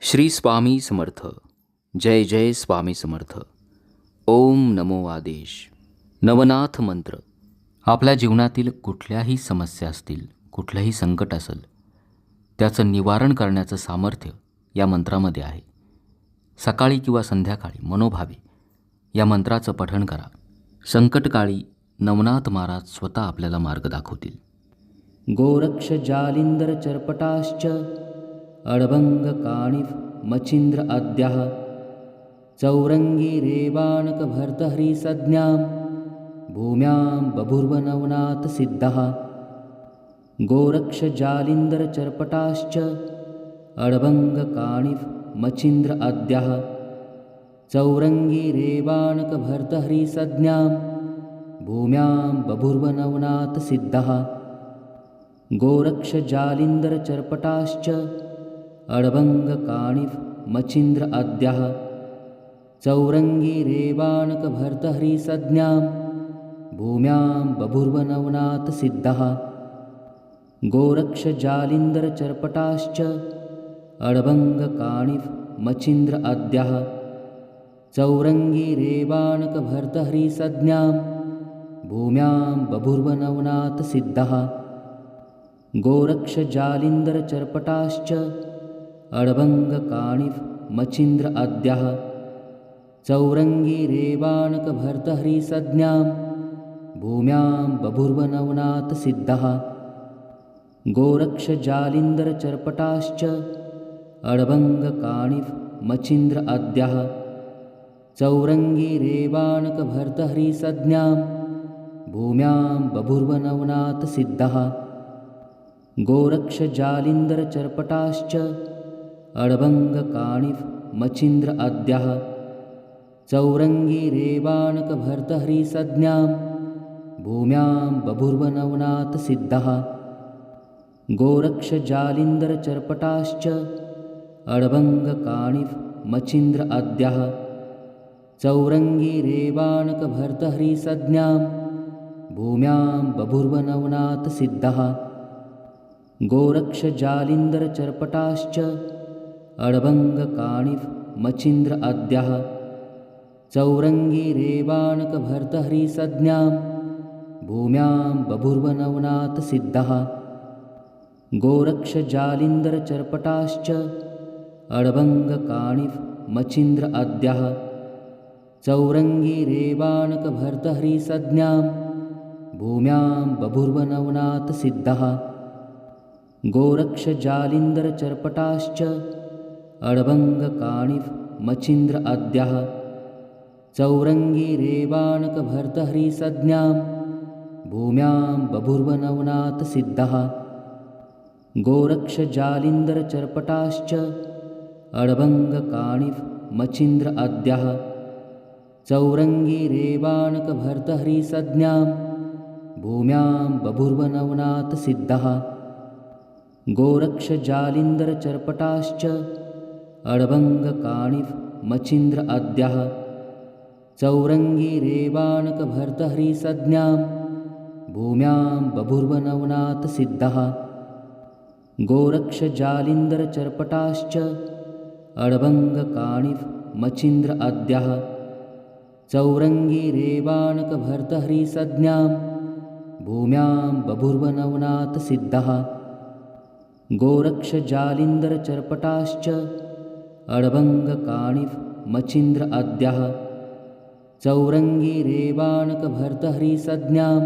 श्री स्वामी समर्थ. जय जय स्वामी समर्थ. ओम नमो आदेश. नवनाथ मंत्र. आपल्या जीवनातील कुठल्याही समस्या असतील कुठलंही संकट असेल त्याचं निवारण करण्याचं सामर्थ्य या मंत्रामध्ये आहे. सकाळी किंवा संध्याकाळी मनोभावे या मंत्राचं पठण करा. संकटकाळी नवनाथ महाराज स्वतः आपल्याला मार्ग दाखवतील. गोरक्ष जालिंदर चरपटाश्च अडभंग काणिफ मचिंद्र आद्याः चौरंगी रेवाणक भर्तहरी संज्ञां भूम्यां बभुर्वनवनाथ सिद्धः। गोरक्ष जालिंदर चरपटाश्च अडभंग काणिफ मचिंद्र आद्याः चौरंगी रेवाणक भर्तहरी संज्ञां भूम्यां बभुर्वनवनाथ सिद्धः गोरक्ष जालिंदर चरपटाश्च अडभंग काणिफ मचिंद्र आद्याः चौरंगी रेवाणक भर्तहरी संज्ञां भूम्यां बभुर्वनवनाथ सिद्धः। गोरक्ष जालिंदर चरपटाश्च अडभंग काणिफ मचिंद्र आद्याः चौरंगी रेवाणक भर्तहरी संज्ञां भूम्यां बभुर्वनवनाथ सिद्धः गोरक्ष जालिंदर चरपटाश्च अडभंग काणिफ मचिंद्र आद्याः चौरंगी रेवाणक भर्तहरी संज्ञां भूम्यां बभुर्वनवनाथ सिद्धः। गोरक्ष जालिंदर चरपटाश्च अडभंग काणिफ मचिंद्र आद्याः चौरंगी रेवाणक भर्तहरी संज्ञां भूम्यां बभुर्वनवनाथ सिद्धः गोरक्ष जालिंदर चरपटाश्च अडभंग काणिफ मचिंद्र आद्याः चौरंगी रेवाणक भर्तहरी संज्ञां भूम्यां बभुर्वनवनाथ सिद्धः। गोरक्ष जालिंदर चरपटाश्च अडभंग काणिफ मचिंद्र आद्याः चौरंगी रेवाणक भर्तहरी संज्ञां भूम्यां बभुर्वनवनाथ सिद्धः गोरक्ष जालिंदर चरपटाश्च अडभंग काणिफ मचिंद्र आद्याः चौरंगी रेवाणक भर्तहरी संज्ञां भूम्यां बभुर्वनवनाथ सिद्धः। गोरक्ष जालिंदर चरपटाश्च अडभंग काणिफ मचिंद्र आद्याः चौरंगी रेवाणक भर्तहरी संज्ञां भूम्यां बभुर्वनवनाथ सिद्धः गोरक्ष जालिंदर चरपटाश्च अडभंग काणिफ मचिंद्र आद्याः चौरंगी रेवाणक भर्तहरी संज्ञां भूम्यां बभुर्वनवनाथ सिद्धः। गोरक्ष जालिंदर चरपटाश्च अडभंग काणिफ मचिंद्र आद्याः चौरंगी रेवाणक भर्तहरी संज्ञां भूम्यां बभुर्वनवनाथ सिद्धः गोरक्ष जालिंदर चरपटाश्च अडभंग काणिफ मचिंद्र आद्याः चौरंगी रेवाणक भर्तहरी संज्ञां भूम्यां बभुर्वनवनाथ सिद्धः। गोरक्ष जालिंदर चरपटाश्च अडभंग काणिफ मचिंद्र आद्याः चौरंगी रेवाणक भर्तहरी संज्ञां भूम्यां बभुर्वनवनाथ सिद्धः गोरक्ष जालिंदर चरपटाश्च अडभंग काणिफ मचिंद्र आद्याः चौरंगी रेवाणक भर्तहरी संज्ञां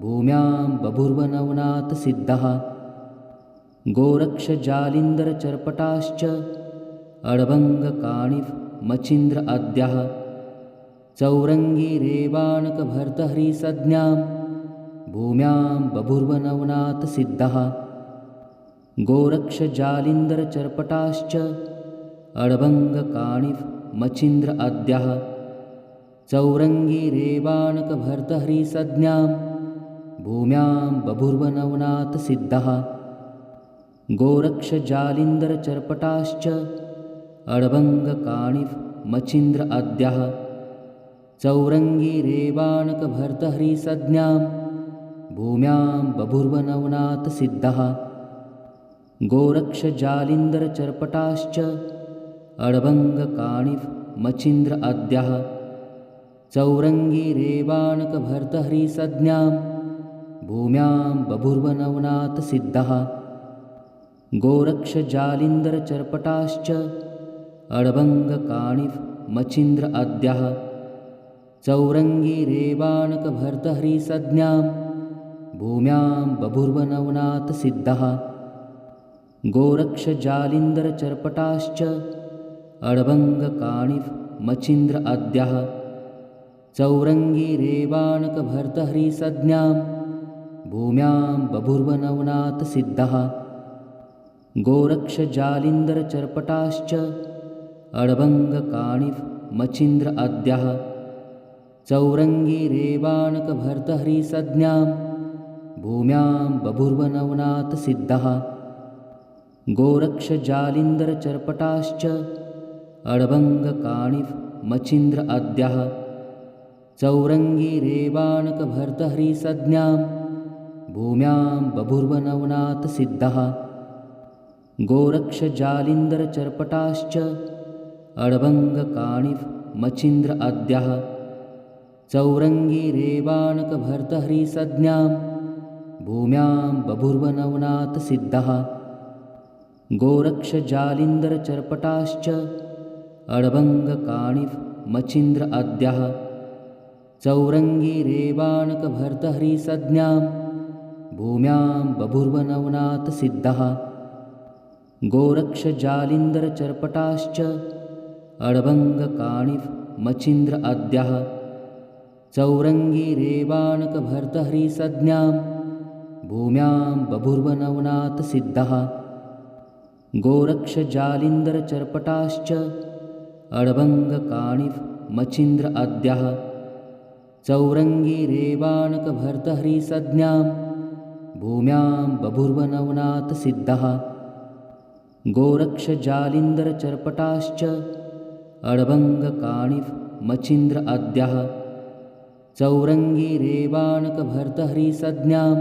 भूम्यां बभुर्वनवनाथ सिद्धः। गोरक्ष जालिंदर चरपटाश्च अडभंग काणिफ मचिंद्र आद्याः चौरंगी रेवाणक भर्तहरी संज्ञां भूम्यां बभुर्वनवनाथ सिद्धः गोरक्ष जालिंदर चरपटाश्च अडभंग काणिफ मचिंद्र आद्याः चौरंगी रेवाणक भर्तहरी संज्ञां भूम्यां बभुर्वनवनाथ सिद्धः। गोरक्ष जालिंदर चरपटाश्च अडभंग काणिफ मचिंद्र आद्याः चौरंगी रेवाणक भर्तहरी संज्ञां भूम्यां बभुर्वनवनाथ सिद्धः। गोरक्षजालिन्दरचर्पटाश्च अडभङ्गकाणिः मचीन्द्र आद्याः चौरङ्गीरेवाणकभर्तहरिसज्ञां भूम्यां बभूर्वनवनाथसिद्धः गोरक्षजालिन्दरचर्पटाश्च अडभङ्गकाणिः मचीन्द्र आद्याः चौरङ्गीरेवाणकभर्तहरिसज्ञां भूम्यां बभूर्वनवनाथसिद्धः गोरक्षजालिन्दरचर्पटाश्च अडभङ्गकाणिः मचीन्द्र आद्याः चौरङ्गीरेवाणकभर्तहरिसज्ञां भूम्यां बभूर्वनवनाथसिद्धः गोरक्षजालिन्दरचर्पटाश्च अडभङ्गकाणिः मचीन्द्र आद्याः चौरङ्गीरेवाणकभर्तहरिसज्ञां भूम्यां बभूर्वनवनाथसिद्धः गोरक्षजालिन्दरचर्पटाश्च अडभङ्गकाणिः मचीन्द्र आद्याः चौरङ्गीरेवाणकभर्तहरिसज्ञां भूम्यां बभूर्वनवनाथसिद्धः गोरक्षजालिन्दरचर्पटाश्च अडभङ्गकाणिः मचीन्द्र आद्याः चौरङ्गीरेवाणकभर्तहरिसज्ञां भूम्यां बभूर्वनवनाथसिद्धः गोरक्षजालिन्दरचर्पटाश्च अडभङ्गकाणिः मचीन्द्र आद्याः चौरङ्गीरेवाणकभर्तहरिसज्ञां भूम्यां बभूर्वनवनाथसिद्धः गोरक्षजालिन्दरचर्पटाश्च अडभङ्गकाणिः मचीन्द्र आद्याः चौरङ्गीरेवाणकभर्तहरिसज्ञां भूम्यां बभूर्वनवनाथसिद्धः गोरक्षजालिन्दरचर्पटाश्च अडभङ्गकाणिः मचीन्द्र आद्याः चौरङ्गीरेवाणकभर्तहरिसज्ञां भूम्यां बभूर्वनवनाथसिद्धः गोरक्षजालिन्दरचर्पटाश्च अडभङ्गकाणिः मचीन्द्र आद्याः चौरङ्गीरेवाणकभर्तहरिसज्ञां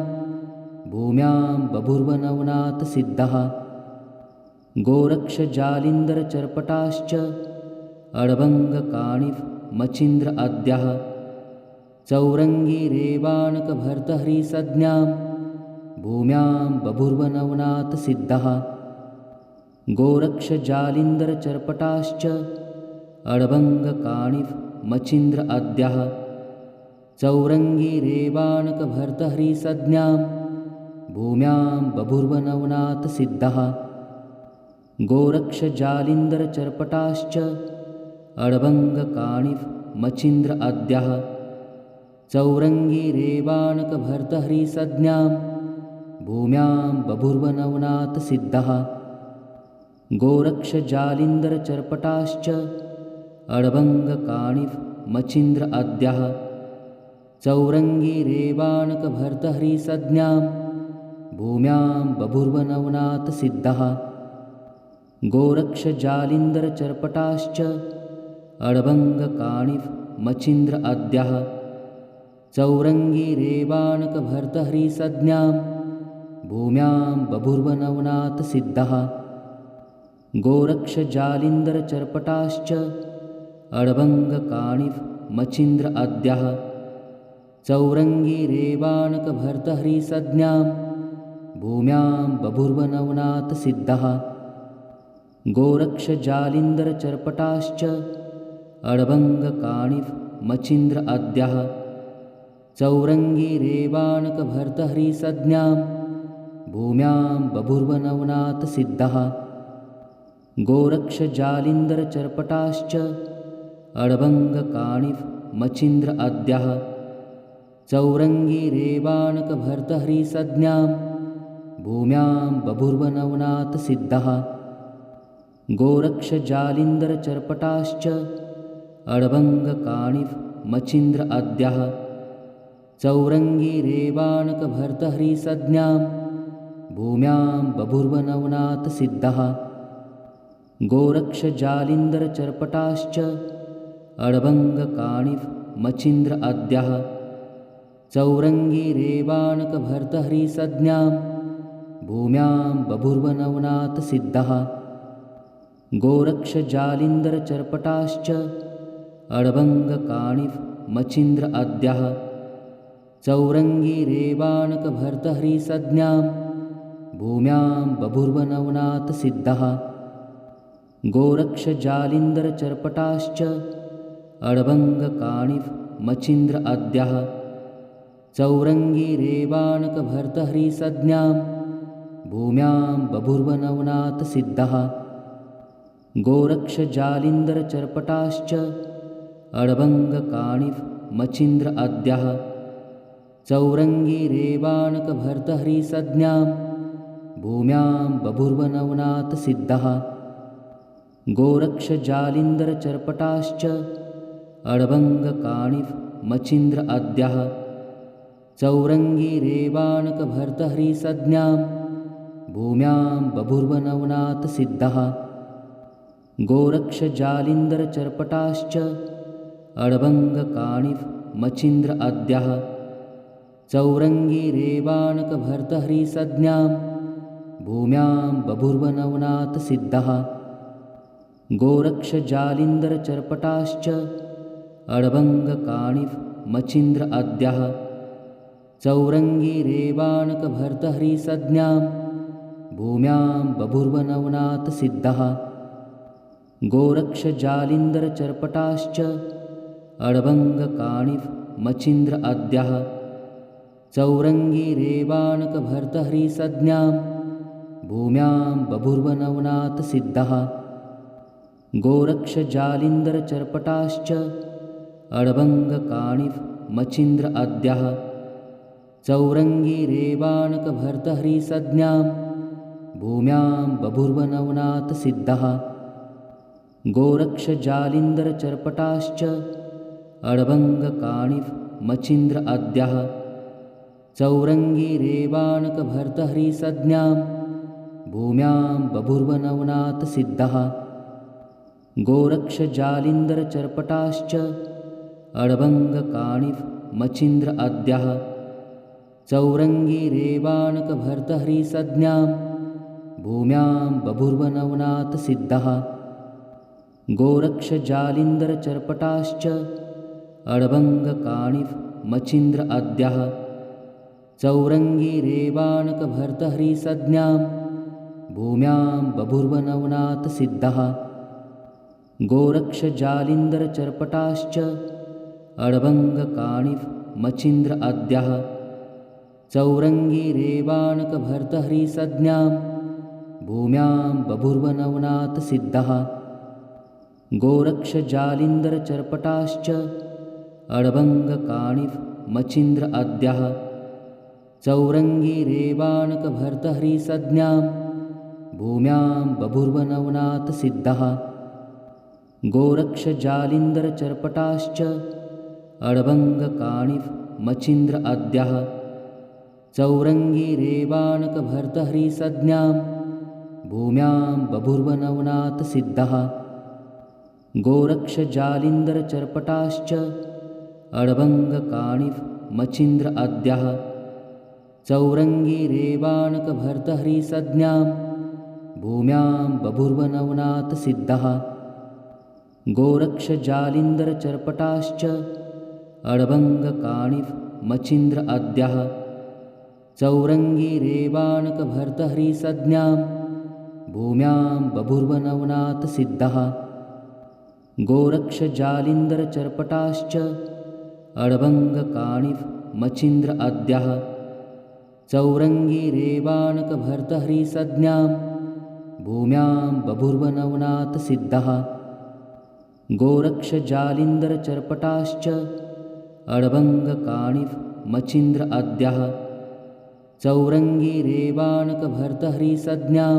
भूम्यां बभूर्वनवनाथसिद्धः गोरक्षजालिन्दरचर्पटाश्च अडभङ्गकाणिः मचीन्द्र आद्याः चौरङ्गीरेवाणकभर्तहरिसज्ञां भूम्यां बभूर्वनवनाथसिद्धः गोरक्षजालिन्दरचर्पटाश्च अडभङ्गकाणिः मचीन्द्र आद्याः चौरङ्गीरेवाणकभर्तहरिसज्ञां भूम्यां बभूर्वनवनाथसिद्धः गोरक्षजालिन्दरचर्पटाश्च अडभङ्गकाणिः मचीन्द्र आद्याः चौरङ्गीरेवाणकभर्तहरिसज्ञां भूम्यां बभूर्वनवनाथसिद्धः गोरक्षजालिन्दरचर्पटाश्च अडभङ्गकाणिः मचीन्द्र आद्याः चौरङ्गीरेवाणकभर्तहरिसज्ञां भूम्यां बभूर्वनवनाथसिद्धः गोरक्षजालिन्दरचर्पटाश्च अडभङ्गकाणिः मचीन्द्र आद्याः चौरङ्गीरेवाणकभर्तहरिसज्ञां भूम्यां बभूर्वनवनाथसिद्धः गोरक्षजालिन्दरचर्पटाश्च अडभङ्गकाणिः मचीन्द्र आद्याः चौरङ्गीरेवाणकभर्तहरिसज्ञां भूम्यां बभूर्वनवनाथसिद्धः गोरक्षजालिन्दरचर्पटाश्च अडभङ्गकाणिः मचीन्द्र आद्याः चौरङ्गीरेवाणकभर्तहरिसज्ञां भूम्यां बभूर्वनवनाथसिद्धः गोरक्षजालिन्दरचर्पटाश्च अडभङ्गकाणिः मचीन्द्र आद्याः चौरङ्गीरेवाणकभर्तहरिसज्ञां भूम्यां बभूर्वनवनाथसिद्धः गोरक्षजालिन्दरचर्पटाश्च अडभङ्गकाणिः मचीन्द्र आद्याः चौरङ्गीरेवाणकभर्तहरिसज्ञां भूम्यां बभूर्वनवनाथसिद्धः गोरक्षजालिन्दरचर्पटाश्च अडभङ्गकाणिः मचीन्द्र आद्याः चौरङ्गीरेवाणकभर्तहरिसज्ञां भूम्यां बभूर्वनवनाथसिद्धः गोरक्षजालिन्दरचर्पटाश्च अडभङ्गकाणिः मचीन्द्र आद्यः चौरङ्गीरेवाणकभर्तहरिसज्ञां भूम्यां बभूर्वनवनाथसिद्धः गोरक्षजालिन्दरचर्पटाश्च अडभङ्गकाणिः मचीन्द्र आद्यः चौरङ्गीरेवाणकभर्तहरिसज्ञां भूम्यां बभूर्वनवनाथसिद्धः गोरक्षजालिन्दरचर्पटाश्च अडभङ्गकाणिः मचीन्द्र आद्यः चौरङ्गीरेवाणकभर्तहरिसज्ञां भूम्यां बभूर्वनवनाथसिद्धः गोरक्षजालिन्दरचर्पटाश्च अडभङ्गकाणिः मचीन्द्र आद्यः चौरङ्गीरेवाणकभर्तहरिसज्ञां भूम्यां बभूर्वनवनाथसिद्धः गोरक्षजालिन्दरचर्पटाश्च अडभङ्गकाणिः मचीन्द्र आद्यः चौरङ्गीरेवाणकभर्तहरिसज्ञां भूम्यां बभूर्वनवनाथसिद्धः गोरक्षजालिन्दरचर्पटाश्च अडभङ्गकाणिः मचीन्द्र आद्यः चौरङ्गीरेवाणकभर्तहरिसज्ञां भूम्यां बभूर्वनवनाथसिद्धः गोरक्षजालिन्दरचर्पटाश्च अडभङ्गकाणिः मचीन्द्र आद्यः चौरङ्गीरेवाणकभर्तहरिसज्ञां भूम्यां बभूर्वनवनाथसिद्धः गोरक्षजालिन्दरचर्पटाश्च अडभङ्गकाणिः मचीन्द्र आद्यः चौरङ्गीरेवाणकभर्तहरिसज्ञां भूम्यां बभूर्वनवनाथसिद्धः गोरक्षजालिन्दरचर्पटाश्च अडभङ्गकाणिः मचीन्द्र आद्यः चौरङ्गीरेवाणकभर्तहरिसज्ञां भूम्यां बभूर्वनवनाथसिद्धः गोरक्षजालिन्दरचर्पटाश्च अडभङ्गकाणिः मचीन्द्र आद्यः चौरङ्गीरेवाणकभर्तहरिसज्ञां भूम्यां बभूर्वनवनाथसिद्धः गोरक्षजालिन्दरचर्पटाश्च अडभङ्गकाणिः मचीन्द्र आद्यः चौरङ्गीरेवाणकभर्तहरिसज्ञां भूम्यां बभूर्वनवनाथसिद्धः गोरक्षजालिन्दरचर्पटाश्च अडभङ्गकाणिः मचीन्द्र आद्यः चौरङ्गीरेवाणकभर्तहरिसज्ञां भूम्यां बभूर्वनवनाथसिद्धः गोरक्षजालिन्दरचर्पटाश्च अडभङ्गकाणिः मचीन्द्र आद्यः चौरङ्गीरेवाणकभर्तहरिसज्ञां भूम्यां बभूर्वनवनाथसिद्धः गोरक्षजालिन्दरचर्पटाश्च अडभङ्गकाणिः मचीन्द्र आद्यः चौरङ्गीरेवाणकभर्तहरिसज्ञां भूम्यां बभूर्वनवनाथसिद्धः गोरक्षजालिन्दरचर्पटाश्च अडभङ्गकाणिः मचीन्द्र आद्यः चौरङ्गीरेवाणकभर्तहरिसज्ञां भूम्यां बभूर्वनवनाथसिद्धः गोरक्षजालिन्दरचर्पटाश्च अडभङ्गकाणिः मचीन्द्र आद्यः चौरङ्गीरेवाणकभर्तहरिसज्ञां भूम्यां बभूर्वनवनाथसिद्धः गोरक्षजालिन्दरचर्पटाश्च अडभङ्गकाणिः मचीन्द्र आद्यः चौरङ्गीरेवाणकभर्तहरिसज्ञां भूम्यां बभूर्वनवनाथसिद्धः गोरक्षजालिन्दरचर्पटाश्च अडभङ्गकाणिः मचीन्द्र आद्यः चौरङ्गीरेवाणकभर्तहरिसज्ञां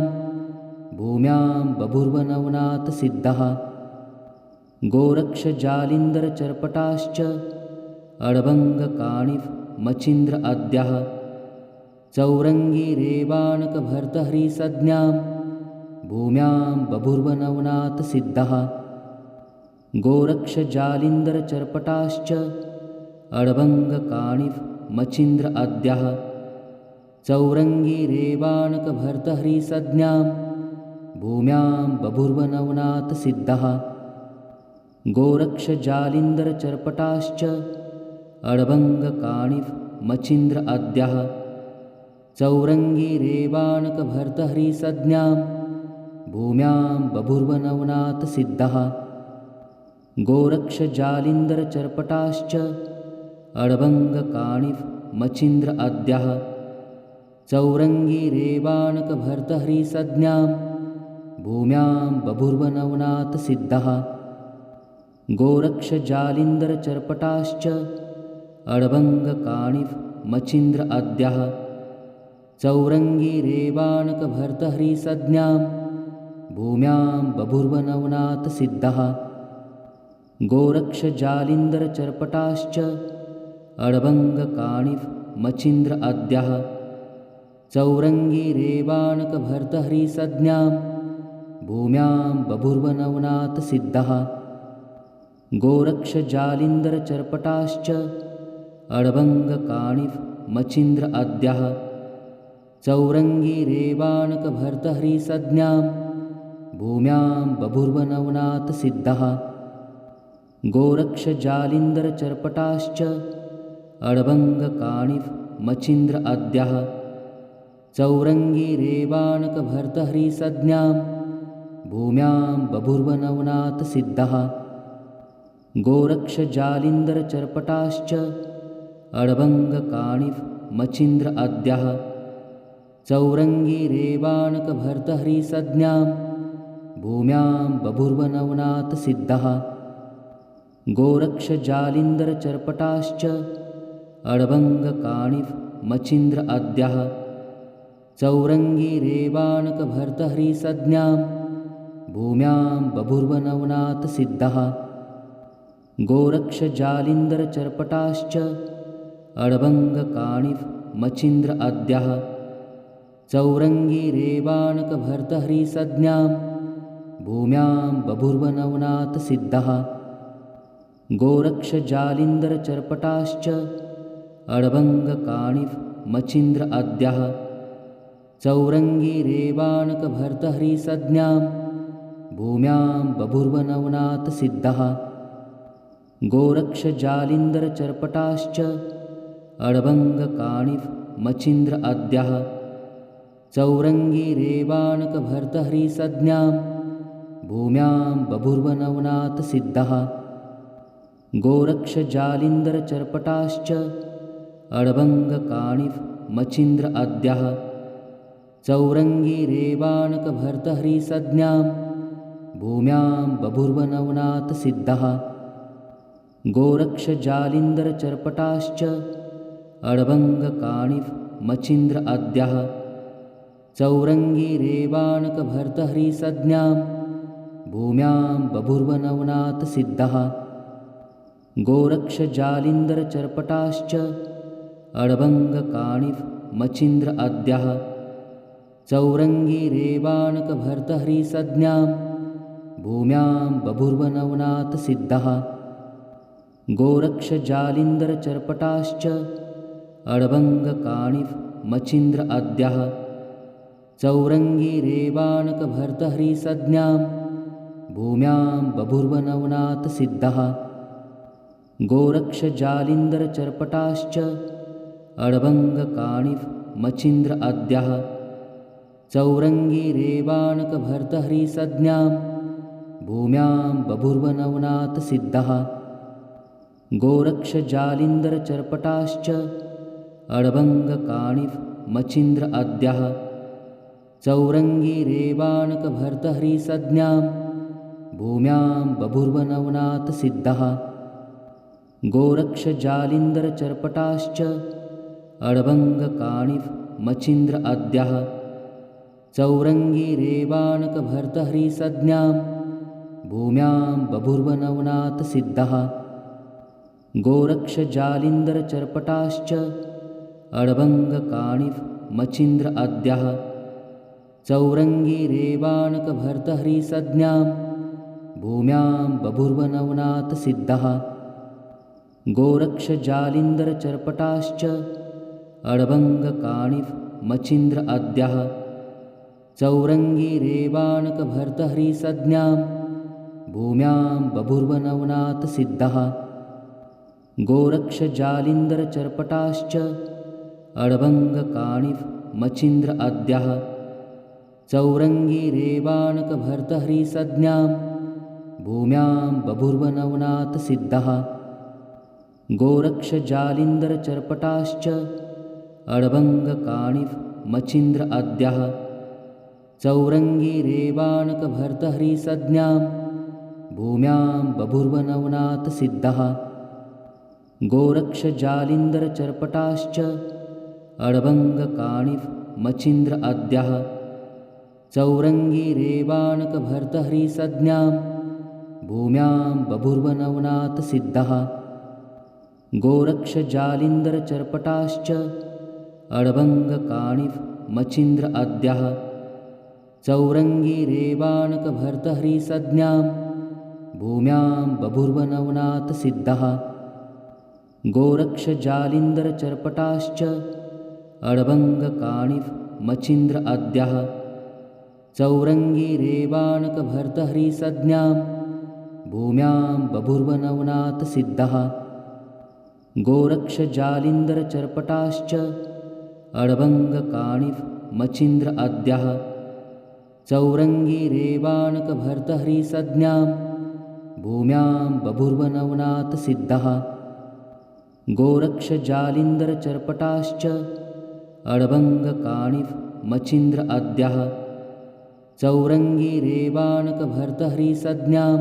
भूम्यां बभूर्वनवनाथसिद्धः गोरक्षजालिन्दरचर्पटाश्च अडभङ्गकाणिः मचीन्द्र आद्यः चौरङ्गीरेवाणकभर्तहरिसज्ञां भूम्यां बभूर्वनवनाथसिद्धः गोरक्षजालिन्दरचर्पटाश्च अडभङ्गकाणिः मचीन्द्र आद्यः चौरङ्गीरेवाणकभर्तहरिसज्ञां भूम्यां बभूर्वनवनाथसिद्धः गोरक्षजालिन्दरचर्पटाश्च अडभङ्गकाणिः मचीन्द्र अद्यः। चौरङ्गीरेवाणकभर्तहरिसज्ञां भूम्यां बभूर्वनवनाथसिद्धः गोरक्षजालिन्दरचर्पटाश्च अडभङ्गकाणिः मचीन्द्र अद्यः। चौरङ्गीरेवाणकभर्तहरिसज्ञां भूम्यां बभूर्वनवनाथसिद्धः गोरक्षजालिन्दरचर्पटाश्च अडभङ्गकाणिः मचीन्द्र अद्यः। चौरङ्गीरेवाणकभर्तहरिसज्ञां भूम्यां बभूर्वनवनाथसिद्धः गोरक्षजालिन्दरचर्पटाश्च अडभङ्गकाणिः मचीन्द्र अद्यः। चौरङ्गीरेवाणकभर्तहरिसज्ञां भूम्यां बभूर्वनवनाथसिद्धः गोरक्षजालिन्दरचर्पटाश्च अडभङ्गकाणिः मचीन्द्र अद्यः। चौरङ्गीरेवाणकभर्तहरिसज्ञां भूम्यां बभूर्वनवनाथसिद्धः गोरक्षजालिन्दरचर्पटाश्च अडभङ्गकाणिः मचीन्द्र अद्यः। चौरङ्गीरेवाणकभर्तहरिसज्ञां भूम्यां बभूर्वनवनाथसिद्धः गोरक्षजालिन्दरचर्पटाश्च अडभङ्गकाणिः मचीन्द्र अद्यः। चौरङ्गीरेवाणकभर्तहरिसज्ञां भूम्यां बभूर्वनवनाथसिद्धः गोरक्षजालिन्दरचर्पटाश्च अडभङ्गकाणिः मचीन्द्र अद्यः। चौरङ्गीरेवाणकभर्तहरिसज्ञां भूम्यां बभूर्वनवनाथसिद्धः गोरक्षजालिन्दरचर्पटाश्च अडभङ्गकाणिः मचीन्द्र अद्यः चौरङ्गीरेवाणकभर्तहरिसज्ञां भूम्यां बभूर्वनवनाथसिद्धः। गोरक्षजालिन्दरचर्पटाश्च अडभङ्गकाणिः मचीन्द्र अद्यः चौरङ्गीरेवाणकभर्तहरिसज्ञां भूम्यां बभूर्वनवनाथसिद्धः। गोरक्षजालिन्दरचर्पटाश्च अडभङ्गकाणिः मचीन्द्र अद्यः। चौरङ्गीरेवाणकभर्तहरिसज्ञां भूम्यां बभूर्वनवनाथसिद्धः गोरक्षजालिन्दरचर्पटाश्च अडभङ्गकाणिः मचीन्द्र अद्यः। चौरङ्गीरेवाणकभर्तहरिसज्ञां भूम्यां बभूर्वनवनाथसिद्धः गोरक्षजालिन्दरचर्पटाश्च अडभङ्गकाणिः मचीन्द्र अद्यः। चौरङ्गीरेवाणकभर्तहरिसज्ञां भूम्यां बभूर्वनवनाथसिद्धः गोरक्षजालिन्दरचर्पटाश्च अडभङ्गकाणिः मचीन्द्र अद्यः। चौरङ्गीरेवाणकभर्तहरिसज्ञां भूम्यां बभूर्वनवनाथसिद्धः गोरक्षजालिन्दरचर्पटाश्च अडभङ्गकाणिः मचीन्द्र अद्यः चौरङ्गीरेवाणकभर्तहरिसज्ञां भूम्यां बभूर्वनवनाथसिद्धः। गोरक्षजालिन्दरचर्पटाश्च अडभङ्गकाणिः मचीन्द्र अद्यः चौरङ्गीरेवाणकभर्तहरिसज्ञां भूम्यां बभूर्वनवनाथसिद्धः। गोरक्षजालिन्दरचर्पटाश्च अडभङ्गकाणिः मचीन्द्र अद्यः। चौरङ्गीरेवाणकभर्तहरिसज्ञां भूम्यां बभूर्वनवनाथसिद्धः गोरक्षजालिन्दरचर्पटाश्च अडभङ्गकाणिः मचीन्द्र अद्यः। चौरङ्गीरेवाणकभर्तहरिसज्ञां भूम्यां बभूर्वनवनाथसिद्धः गोरक्षजालिन्दरचर्पटाश्च अडभङ्गकाणिः मचीन्द्र अद्यः। चौरङ्गीरेवाणकभर्तहरिसज्ञां भूम्यां बभूर्वनवनाथसिद्धः गोरक्षजालिन्दरचर्पटाश्च अडभङ्गकाणिः मचिन्द्र अद्यः। चौरङ्गीरेवाणकभर्तहरिसज्ञां भूम्यां बभूर्वनवनाथसिद्धः गोरक्षजालिन्दरचर्पटाश्च अडभङ्गकाणिः मचिन्द्र अद्यः चौरङ्गीरेवाणकभर्तहरिसज्ञां भूम्यां बभूर्वनवनाथसिद्धः। गोरक्षजालिन्दरचर्पटाश्च अडभङ्गकाणिः मचिन्द्र अद्यः चौरङ्गीरेवाणकभर्तहरिसज्ञां भूम्यां बभूर्वनवनाथसिद्धः। गोरक्षजालिन्दरचर्पटाश्च अडभङ्गकाणिः मचिन्द्र अद्यः। चौरङ्गीरेवाणकभर्तहरिसज्ञां भूम्यां बभूर्वनवनाथसिद्धः गोरक्षजालिन्दरचर्पटाश्च अडभङ्गकाणिः मचिन्द्र अद्यः। चौरङ्गीरेवाणकभर्तहरिसज्ञां भूम्यां बभूर्वनवनाथसिद्धः गोरक्षजालिन्दरचर्पटाश्च अडभङ्गकाणिः मचिन्द्र अद्यः। चौरङ्गीरेवाणकभर्तहरिसज्ञां भूम्यां बभूर्वनवनाथसिद्धः गोरक्षजालिन्दरचर्पटाश्च अडभङ्गकाणिः मचिन्द्र अद्यः। चौरङ्गीरेवाणकभर्तहरिसज्ञां भूम्यां बभूर्वनवनाथसिद्धः गोरक्षजालिन्दरचर्पटाश्च अडभङ्गकाणिः मचिन्द्र अद्यः। चौरङ्गीरेवाणकभर्तहरिसज्ञां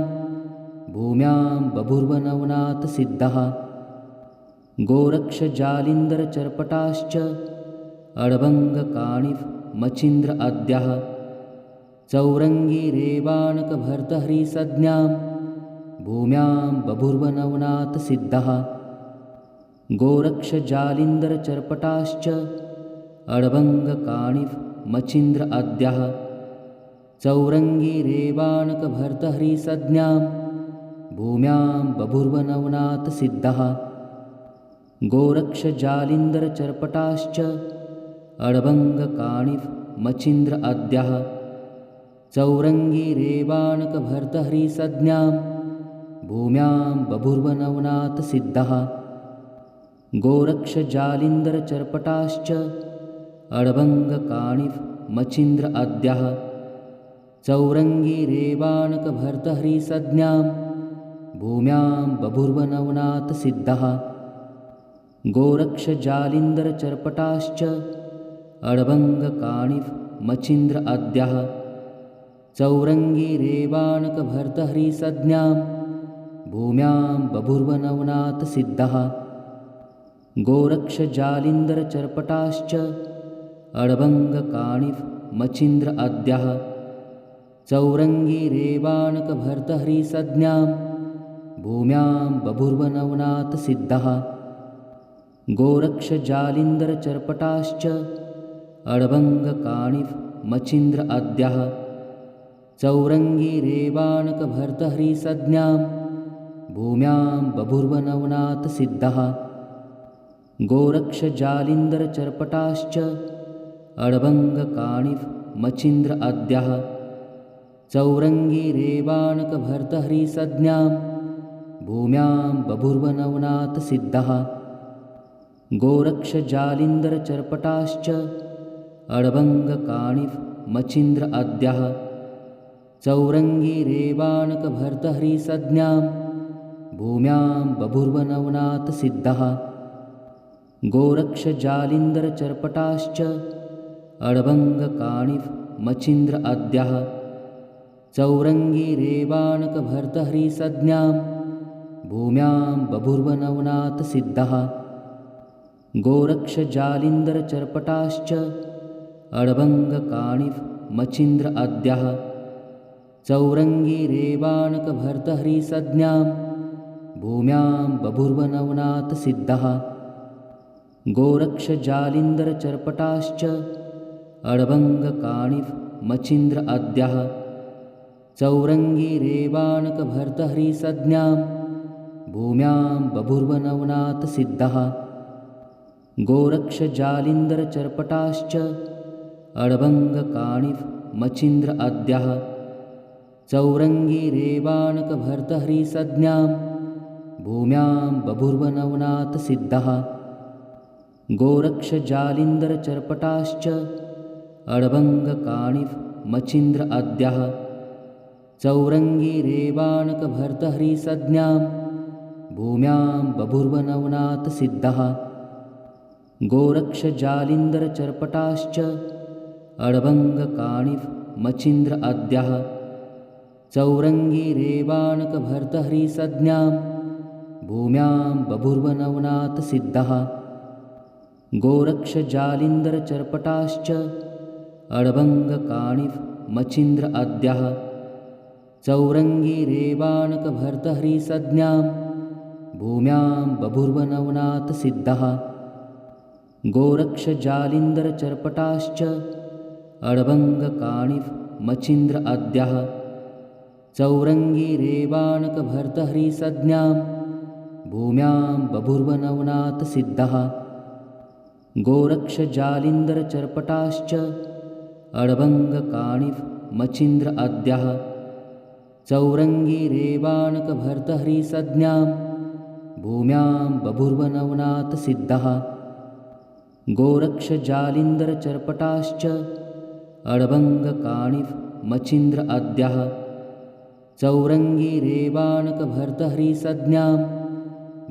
भूम्यां बभूर्वनवनाथसिद्धः गोरक्षजालिन्दरचर्पटाश्च अडभङ्गकाणिः मचिन्द्र अद्यः। चौरङ्गीरेवाणकभर्तहरिसज्ञां भूम्यां बभूर्वनवनाथसिद्धः गोरक्षजालिन्दरचर्पटाश्च अडभङ्गकाणिः मचिन्द्र अद्यः। चौरङ्गीरेवाणकभर्तहरिसज्ञां भूम्यां बभूर्वनवनाथसिद्धः गोरक्षजालिन्दरचर्पटाश्च अडभङ्गकाणिः मचिन्द्र अद्यः। चौरङ्गीरेवाणकभर्तहरिसज्ञां भूम्यां बभूर्वनवनाथसिद्धः गोरक्षजालिन्दरचर्पटाश्च अडभङ्गकाणिः मचिन्द्र अद्यः। चौरङ्गीरेवाणकभर्तहरिसज्ञां भूम्यां बभूर्वनवनाथसिद्धः गोरक्षजालिन्दरचर्पटाश्च अडभङ्गकाणिः मचिन्द्र अद्यः। चौरङ्गीरेवाणकभर्तहरिसज्ञां भूम्यां बभूर्वनवनाथसिद्धः गोरक्षजालिन्दरचर्पटाश्च अडभङ्गकाणिः मचिन्द्र अद्यः। चौरङ्गीरेवाणकभर्तहरिसज्ञां भूम्यां बभूर्वनवनाथसिद्धः गोरक्षजालिन्दरचर्पटाश्च अडभङ्गकाणिः मचिन्द्र अद्यः। चौरङ्गीरेवाणकभर्तहरिसज्ञां भूम्यां बभूर्वनवनाथसिद्धः गोरक्षजालिन्दरचर्पटाश्च अडभङ्गकाणिः मचिन्द्र अद्यः। चौरङ्गीरेवाणकभर्तहरिसज्ञां भूम्यां बभूर्वनवनाथसिद्धः गोरक्षजालिन्दरचर्पटाश्च अडभङ्गकाणिः मचिन्द्र अद्यः। चौरङ्गीरेवाणकभर्तहरिसज्ञां भूम्यां बभूर्वनवनाथसिद्धः गोरक्षजालिन्दरचर्पटाश्च अडभङ्गकाणिः मचिन्द्र अद्यः। चौरङ्गीरेवाणकभर्तहरिसज्ञां भूम्यां बभूर्वनवनाथसिद्धः गोरक्षजालिन्दरचर्पटाश्च अडभङ्गकाणिः मचिन्द्र अद्यः। चौरङ्गीरेवाणकभर्तहरिसज्ञां भूम्यां बभूर्वनवनाथसिद्धः गोरक्षजालिन्दरचर्पटाश्च अडभङ्गकाणिः मचिन्द्र अद्यः। चौरङ्गीरेवाणकभर्तहरिसज्ञां भूम्यां बभूर्वनवनाथसिद्धः गोरक्षजालिन्दरचर्पटाश्च अडभङ्गकाणिः मचीन्द्र आद्याः चौरङ्गीरेवाणकभर्तहरिसज्ञां भूम्यां बभूर्वनवनाथसिद्धः गोरक्षजालिन्दरचर्पटाश्च अडभङ्गकाणिः मचीन्द्र आद्याः चौरङ्गीरेवाणकभर्तहरिसज्ञां भूम्यां बभूर्वनवनाथसिद्धः गोरक्षजालिन्दरचर्पटाश्च अडभङ्गकाणिः मचीन्द्र आद्याः चौरङ्गीरेवाणकभर्तहरिसज्ञां भूम्यां बभूर्वनवनाथसिद्धः गोरक्षजालिन्दरचर्पटाश्च अडभङ्गकाणिः मचीन्द्र आद्याः चौरङ्गीरेवाणकभर्तहरिसज्ञां भूम्यां बभूर्वनवनाथसिद्धः गोरक्षजालिन्दरचर्पटाश्च अडभङ्गकाणिः मचीन्द्र आद्याः चौरङ्गीरेवाणकभर्तहरिसज्ञां भूम्यां बभूर्वनवनाथसिद्धः गोरक्षजालिन्दरचर्पटाश्च अडभङ्गकाणिः मचीन्द्र आद्याः चौरङ्गीरेवाणकभर्तहरिसज्ञां भूम्यां बभूर्वनवनाथसिद्धः गोरक्षजालिन्दरचर्पटाश्च अडभङ्गकाणिः मचीन्द्र आद्याः चौरङ्गीरेवाणकभर्तहरिसज्ञां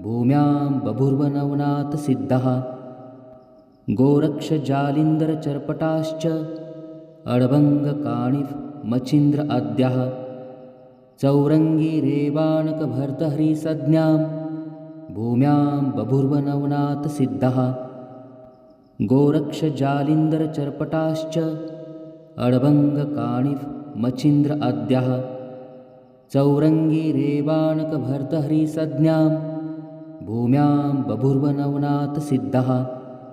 भूम्यां बभूर्वनवनाथसिद्धः गोरक्षजालिन्दरचर्पटाश्च अडभङ्गकाणिः मचीन्द्र आद्याः चौरङ्गीरेवाणकभर्तहरिसज्ञां भूम्यां बभूर्वनवनाथसिद्धः गोरक्षजालिन्दरचर्पटाश्च अडभङ्गकाणिः मचीन्द्र आद्याः चौरङ्गीरेवाणकभर्तहरिसज्ञां भूम्यां बभूर्वनवनाथसिद्धः